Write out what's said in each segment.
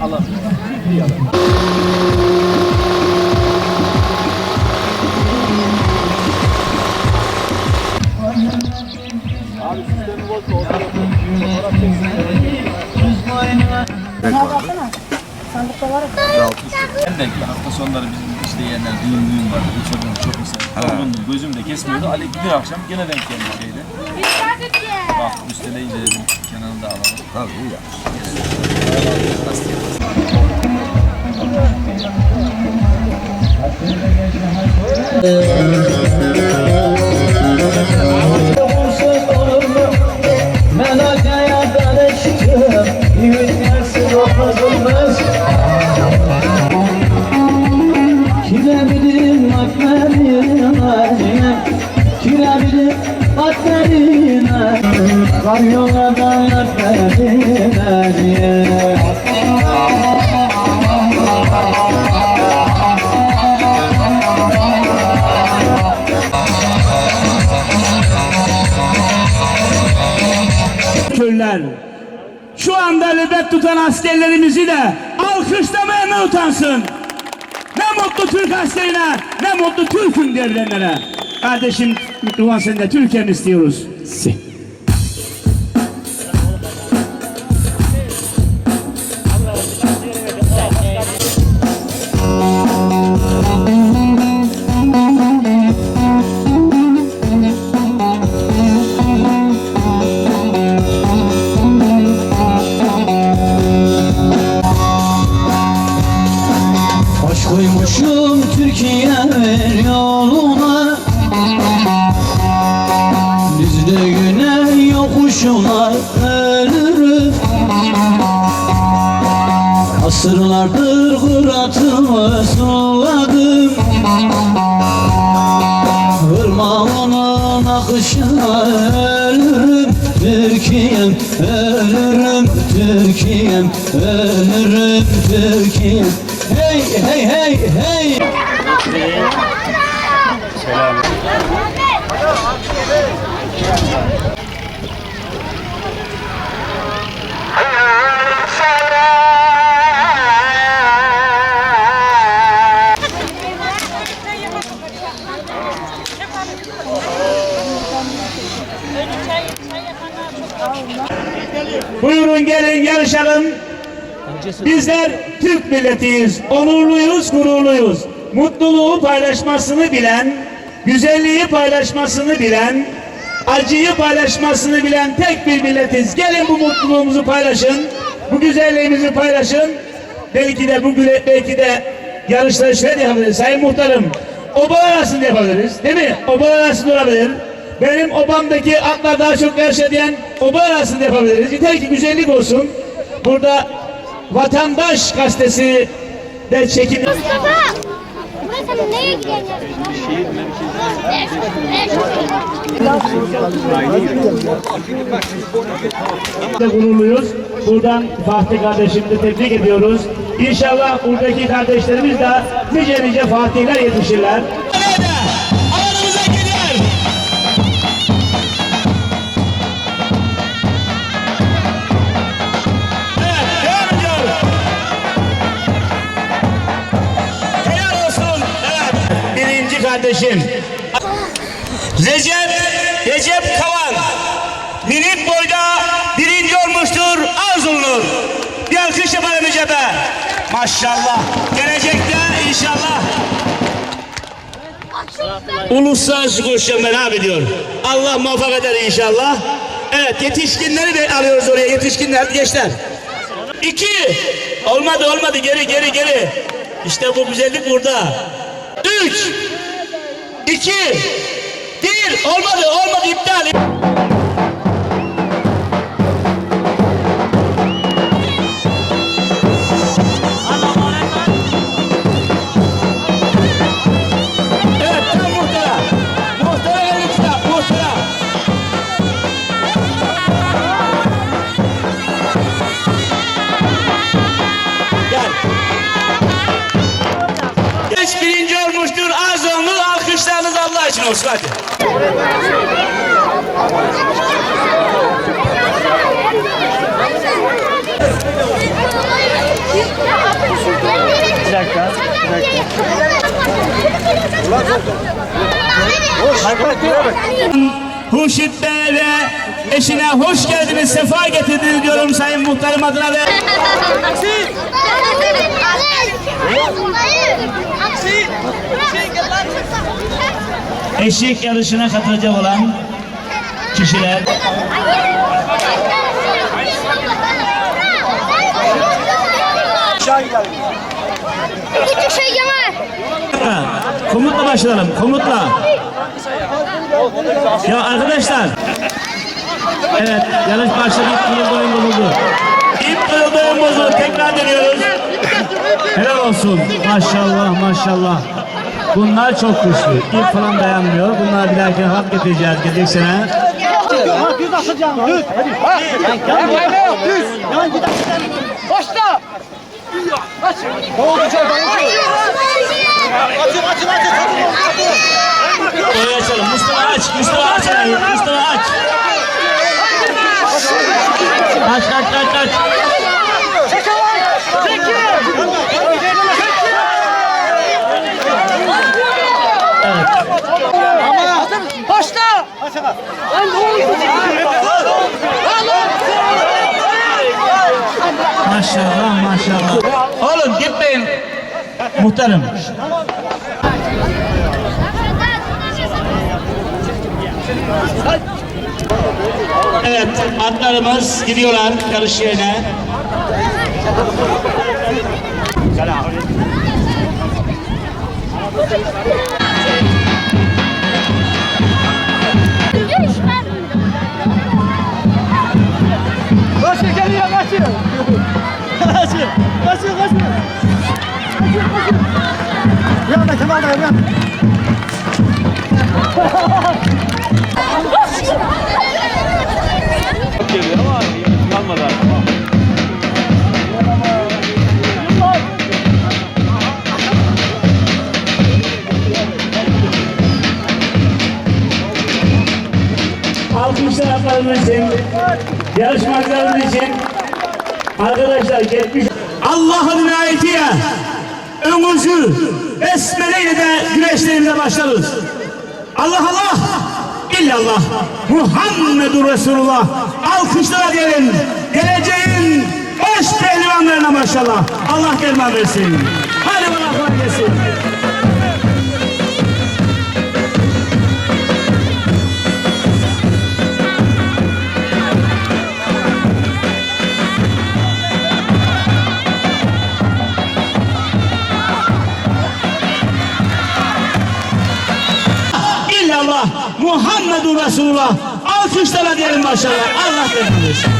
alalım. Bir alalım. Abi sistemi bozma. Fotoğraf çeksin. Ben de hafta sonları bizim işte yeğenler düğün düğün vardı. Bu çocuğun çok mesela. Yorgundum. Gözüm de kesmiyordu. Ali bir akşam gene denk geldi şeyde. Bak üsteleyince dedim kenarını da alalım. Tabii iyi ya. Melakaya Var yola da matmerine köylüler. Şu anda nöbet tutan askerlerimizi de alkışlamaya mı utansın? Ne mutlu Türk askerine, ne mutlu Türk'üm devlenlere. Kardeşim mikrofon sende Türkiye mi istiyoruz? Si. Asırlardır kıratımı suladım Irmağının akışına ölürüm Türkiye'm ölürüm Türkiye'm ölürüm Türkiye'm. Hey hey hey hey Bizler Türk milletiyiz. Onurluyuz, gururluyuz. Mutluluğu paylaşmasını bilen, güzelliği paylaşmasını bilen, acıyı paylaşmasını bilen tek bir milletiz. Gelin bu mutluluğumuzu paylaşın. Bu güzelliğimizi paylaşın. Belki de bu belki de yarışları şöyle yapabiliriz. Sayın muhtarım, obalar arasında yapabiliriz. Değil mi? Obalar arasında olabilir. Benim obamdaki atlar daha çok eden obalar arasında yapabiliriz. Yeter ki güzellik olsun. Burada Vatandaş gazetesi de çekim Mustafa! Burası neye de gururluyuz. Buradan Fatih kardeşimizi tebrik ediyoruz. İnşallah buradaki kardeşlerimiz de nice nice Fatihler yetişirler. Kardeşim. Recep, Recep Kavan. Minik boyda birinci olmuştur. Arzulunur. Bir alkış yapalım Recep'e. Maşallah. Gelecekte inşallah. Uluslararası koşacağım ben abi diyor. Allah muvaffak eder inşallah. Evet yetişkinleri de alıyoruz oraya. Yetişkinler gençler. İki. Olmadı olmadı geri geri geri. İşte bu güzellik burada. Üç. İki. Bir. Olmadı olmadı iptal. Hurşit Bey ve eşine hoş geldiniz, sefa getirdiniz diyorum Sayın Muhtarım adına ve eşek yarışına katılacak olan kişiler Küçük şey Cemal. Ha, komutla başlayalım, komutla. Ya arkadaşlar. Evet, yarış başladı. İlk oyun bozuldu. İlk oyun. Tekrar deniyoruz. Helal olsun. Maşallah, maşallah. Bunlar çok güçlü. İlk falan dayanmıyor. Bunlar dahaki hak getireceğiz gelecek sene. Oraya açalım. Mustafa aç. Mustafa aç. Mustafa aç. Aç aç aç aç. Maşallah maşallah. Oğlum gitmeyin. Muhtarım. Evet atlarımız gidiyorlar yarış yerine. Kaçın Kaçın. Kaçın kaçın. Bir anda Kemal dayı bir anda. Alkışlar atlarımız için, yarışmacılarımız için arkadaşlar geçmiş. Allah'ın inayetiyle önümüzü besmele ile de güreşlerimize başlarız. Allah Allah! İllallah! Muhammedur Resulullah! Alkışlara diyelim geleceğin baş pehlivanlarına maşallah. Allah derman versin. Muhammedur Resulullah. Alkışlara diyelim maşallah Allah istiyorum.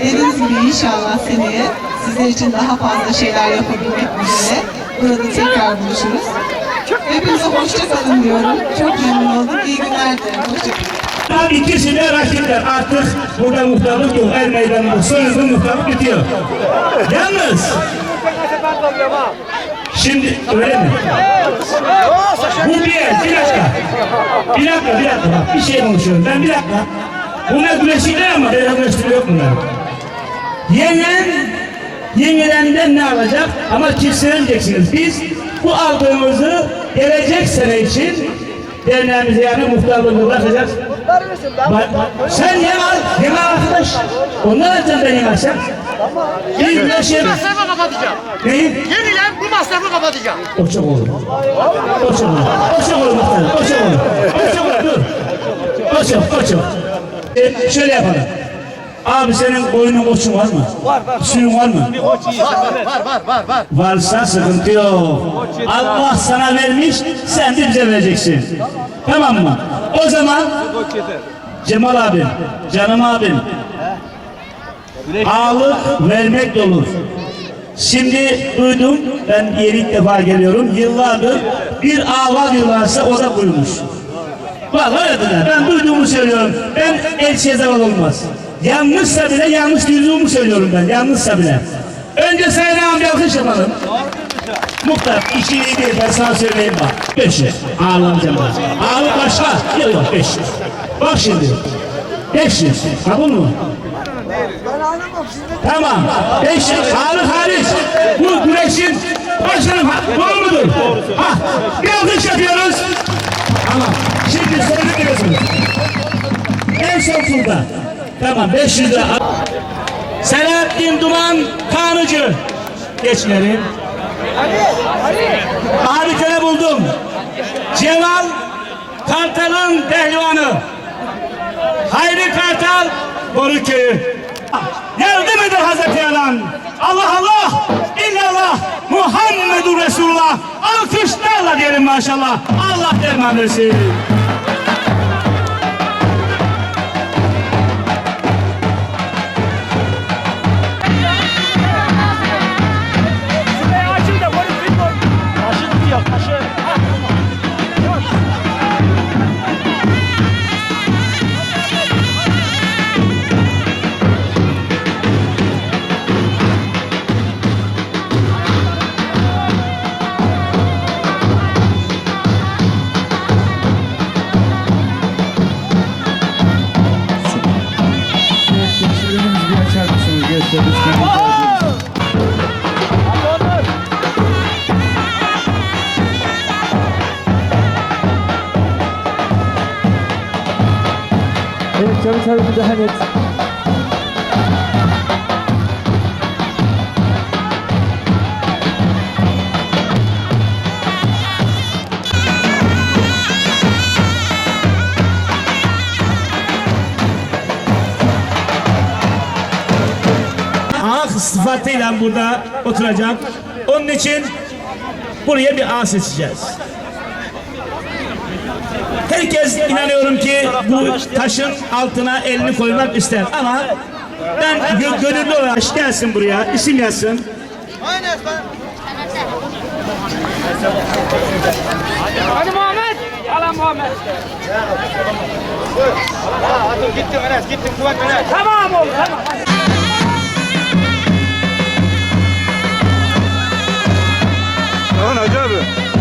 Dediğiniz gibi inşallah seneye sizler için daha fazla şeyler yapabilmek üzere burada tekrar buluşuruz. Hepinize hoşça kalın diyorum. Çok memnun oldum. İyi günler dilerim. Hoşça kalın. Tam ikisi de rakipler. Artık burada muhtarlık yok. El meydanında. Sonuçta muhtarlık bitiyor. Yalnız Şimdi öyle mi? Bu bir el. Bir dakika. Bir dakika, bir dakika. Bak, bir şey konuşuyorum. Ben bir dakika. Bunlar güreşikler ama beyaz güreşleri yok bunlar. Yenen, yenilenden ne alacak? Ama kimseleneceksiniz. Biz bu aldığımızı gelecek sene için derneğimize yani muhtarlığını bırakacağız. Sen yem al, yem al arkadaş. Ondan alacaksın ben yem alsam. Bir güneşe... Masrafı kapatacağım. Neyi? Yenilen bu masrafı kapatacağım. O çok olur. O çok olur. O çok olur muhtarım. O çok olur. O çok olur. Dur. O çok, o çok. Şöyle yapalım. Abi senin koyunun koçun var mı? Var var. Suyun var mı? Var var var var. Varsa sıkıntı yok. Allah sana vermiş, sen de bize vereceksin. Tamam mı? O zaman Cemal abim, canım abim. Ağlık vermek olur. Şimdi duydum, ben yeni ilk defa geliyorum. Yıllardır bir ağa diyorlarsa o da buymuş. Vallahi öyle dediler. Ben duyduğumu söylüyorum. Ben elçiye zavallı olmaz. Yanlışsa bile yanlış duyduğumu söylüyorum ben. Yanlışsa bile. Önce Sayın bir alkış yapalım. Muhtar iki iyi bir ben sana söyleyeyim bak. Beş lira. Ağlamayacağım ben. Ağlı başka. Yok yok beş. Bak şimdi. Beş lira. Kabul mu? Tamam. Beş lira. Ağlı hariç. Bu güreşin başkanım. Doğru mudur? Ha. Bir alkış yapıyoruz. Tamam. Şimdi söylemiyorsunuz. En son turda. Tamam 500 lira. Selahattin Duman Kanıcı. Geçleri. Abi köle buldum. Cemal Kartal'ın pehlivanı. Hayri Kartal Boruköy'ü. Yardım edin Hazreti Yalan. Allah Allah. İllallah. Muhammedur Resulullah. Alkışlarla diyelim maşallah. Allah derman versin. Tabii müdahale sıfatıyla burada oturacak. Onun için buraya bir ağ seçeceğiz. Herkes inanıyorum ki bu taşın altına elini koymak ister ama ben gö- gönüllü olarak gelsin buraya, isim yazsın. Hadi Muhammed. Ala Muhammed. Gittim Enes, gittim kuvvet Enes. Tamam oğlum tamam. Tamam Hacı abi.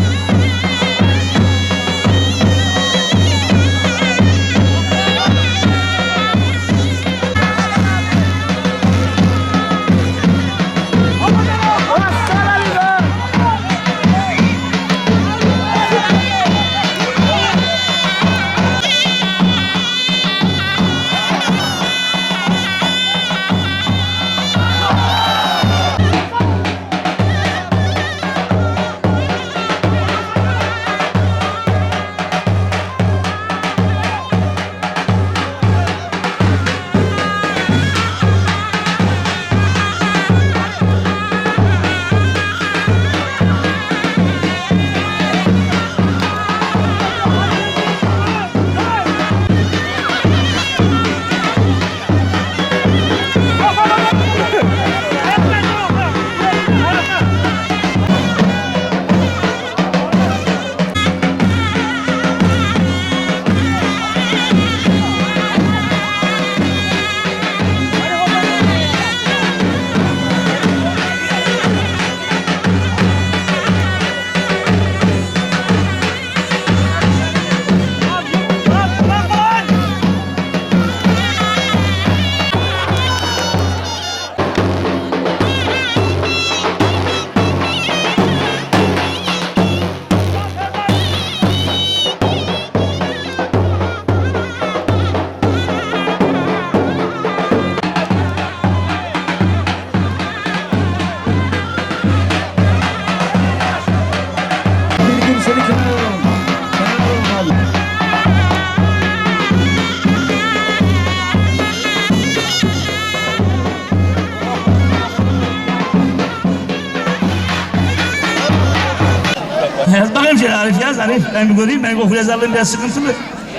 Arif. Ben bir göreyim ben okul yazarlığım biraz sıkıntılı.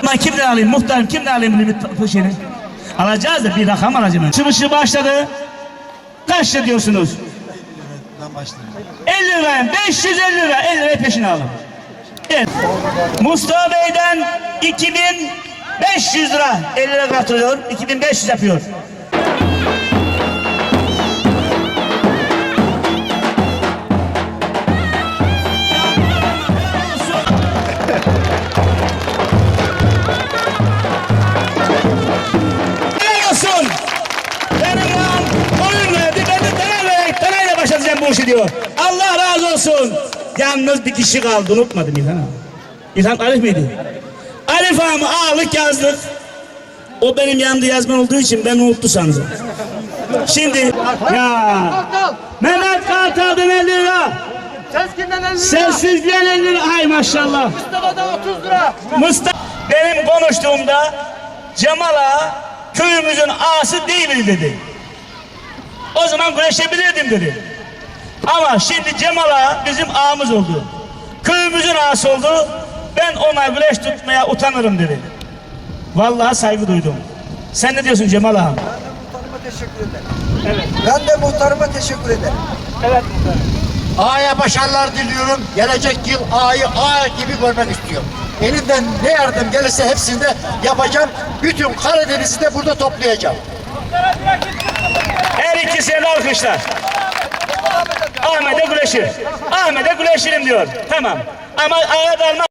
Ben kimden alayım muhtarım kimden alayım bu şeyini? Alacağız da bir rakam alacağım. Çımışı başladı. Kaç diyorsunuz? Ben başladım. 50 lira, 550 lira, 50 lira peşin alın. Mustafa Bey'den 2500 lira 50 lira katılıyor. 2500 yapıyor. Başlatacağım bu işi diyor. Allah razı olsun. Yalnız bir kişi kaldı. Unutmadım İlhan abi. İlhan Arif miydi? Arif ağamı ağırlık yazdık. O benim yanımda yazman olduğu için ben unuttu sandım. Şimdi ya Mehmet Kartal'dan 50 lira. Sezgin'den 50 lira. Sessizliğen 50 lira. Ay maşallah. Mustafa'dan 30 lira. Mustafa benim konuştuğumda Cemal Ağa köyümüzün ağası değil dedi. O zaman güreşebilirdim dedi. Ama şimdi Cemal Ağa bizim ağamız oldu. Köyümüzün ağası oldu. Ben ona güreş tutmaya utanırım dedi. Vallahi saygı duydum. Sen ne diyorsun Cemal? Muhtarıma teşekkür ederim. Ben de muhtarıma teşekkür ederim. Evet. Ağa'ya başarılar diliyorum. Gelecek yıl Ağa'yı Ağa gibi görmek istiyorum. Elimden ne yardım gelirse hepsini de yapacağım. Bütün Karadeniz'i de burada toplayacağım. Her ikisini de alkışlar. Ahmet'e güreşir. Ahmet'e güreşirim diyor. Tamam. Ama ağa dalma